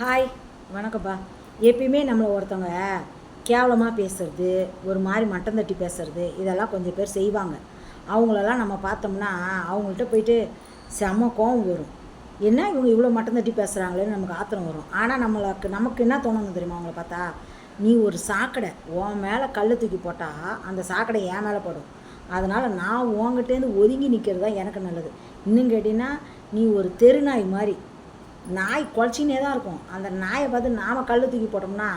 Hi வணக்கம்ப்பா. எப்பயுமே நம்மளை ஒருத்தவங்க கேவலமாக பேசுறது ஒரு மாதிரி மட்டம் தட்டி பேசுறது இதெல்லாம் கொஞ்சம் பேர் செய்வாங்க. அவங்களெல்லாம் நம்ம பார்த்தோம்னா அவங்கள்ட்ட போயிட்டு செம்ம கோவம் வரும். என்ன இவங்க இவ்வளோ மட்டம் தட்டி பேசுகிறாங்களேன்னு நமக்கு ஆத்திரம் வரும். ஆனால் நம்மளுக்கு நமக்கு என்ன தோணுங்க தெரியுமா அவங்கள பார்த்தா? நீ ஒரு சாக்கடை உன் மேலே கல் தூக்கி போட்டால் அந்த சாக்கடை என் மேலே படும். அதனால் நான் உங்ககிட்டேருந்து ஒதுங்கி நிற்கிறது தான் எனக்கு நல்லது. இன்னும் கேட்டிங்கன்னா நீ ஒரு தெருநாய் மாதிரி நாய் குலைச்சினே தான் இருக்கும். அந்த நாயை பார்த்து நாம் கல் தூக்கி போட்டோம்னா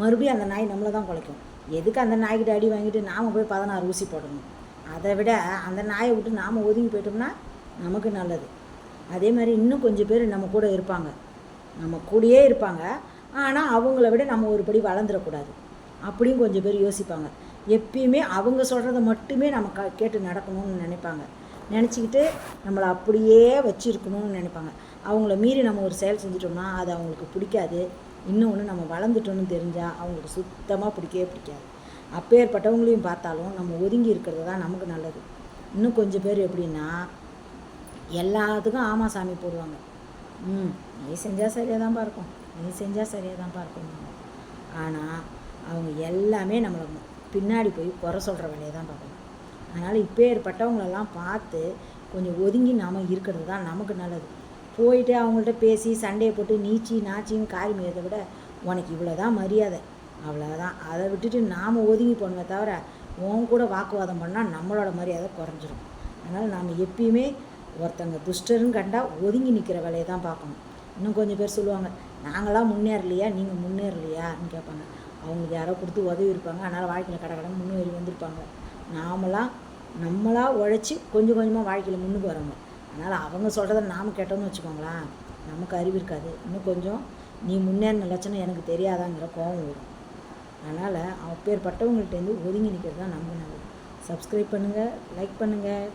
மறுபடியும் அந்த நாய் நம்மளை தான் குலைக்கும். எதுக்கு அந்த நாய்கிட்ட அடி வாங்கிட்டு நாம் போய் பதினாறு ஊசி போடணும்? அதை விட அந்த நாயை விட்டு நாம் ஒதுங்கி போயிட்டோம்னா நமக்கு நல்லது. அதே மாதிரி இன்னும் கொஞ்சம் பேர் நம்ம கூட இருப்பாங்க. நம்ம கூடயே இருப்பாங்க. ஆனால் அவங்கள விட நம்ம ஒரு படி வளர்ந்துடக்கூடாது. அப்படியும் கொஞ்சம் பேர் யோசிப்பாங்க. எப்பயுமே அவங்க சொல்கிறத மட்டுமே நம்ம க கேட்டு நடக்கணும்னு நினைப்பாங்க. நினச்சிக்கிட்டு நம்மளை அப்படியே வச்சுருக்கணும்னு நினைப்பாங்க. அவங்கள மீறி நம்ம ஒரு செயல் செஞ்சிட்டோம்னா அது அவங்களுக்கு பிடிக்காது. இன்னொன்று நம்ம வளர்ந்துட்டோன்னு தெரிஞ்சால் அவங்களுக்கு சுத்தமாக பிடிக்கவே பிடிக்காது. அப்பேற்பட்டவங்களையும் பார்த்தாலும் நம்ம ஒதுங்கி இருக்கிறது தான் நமக்கு நல்லது. இன்னும் கொஞ்சம் பேர் எப்படின்னா எல்லாத்துக்கும் ஆமாம் சாமி போடுவாங்க. ம் நீ செஞ்சால் சரியாக தான்ப்பா இருக்கும் நீ செஞ்சால் சரியாக தான்ப்பா இருக்கும் ஆனால் அவங்க எல்லாமே நம்மளை பின்னாடி போய் குறை சொல்கிற வேலையை தான் பார்க்கணும் அதனால் இப்போ ஏற்பட்டவங்களெல்லாம் பார்த்து கொஞ்சம் ஒதுங்கி நாம் இருக்கிறது தான் நமக்கு நல்லது. போயிட்டு அவங்கள்ட்ட பேசி சண்டையை போட்டு நீச்சி நாச்சின்னு காரி மேயதை விட உனக்கு இவ்வளோ தான் மரியாதை. அவ்வளோதான் அதை விட்டுட்டு நாம் ஒதுங்கி போனோமே தவிர உன் கூட வாக்குவாதம் பண்ணால் நம்மளோட மரியாதை குறைஞ்சிரும். அதனால் நாம் எப்பயுமே ஒருத்தங்க துஷ்டருன்னு கண்டால் ஒதுங்கி நிற்கிற வேலையை தான் பார்க்கணும். இன்னும் கொஞ்சம் பேர் சொல்லுவாங்க நாங்களாம் முன்னேறலையா? நீங்கள் முன்னேறலையான்னு கேட்பாங்க. அவங்களுக்கு யாரோ கொடுத்து உதவி இருப்பாங்க. அதனால் வாழ்க்கையில் கடை கடன் முன்னேறி வந்திருப்பாங்க. நாமளாம் நம்மளாக உழைச்சி கொஞ்சம் கொஞ்சமாக வாழ்க்கையில் முன்னுக்கு வரவங்க அதனால் அவங்க சொல்கிறத நாம் கேட்டோம்னு வச்சுக்கோங்களேன். நமக்கு அறிவு இருக்காது. இன்னும் கொஞ்சம் நீ முன்னேறின லட்சணம் எனக்கு தெரியாதாங்கிற கோபம் வரும். அதனால் அப்பேற்பட்டவங்கள்ட்டேருந்து ஒதுங்கி நிற்கிறது தான் நமக்கு நல்லது. சப்ஸ்கிரைப் பண்ணுங்கள் லைக் பண்ணுங்கள்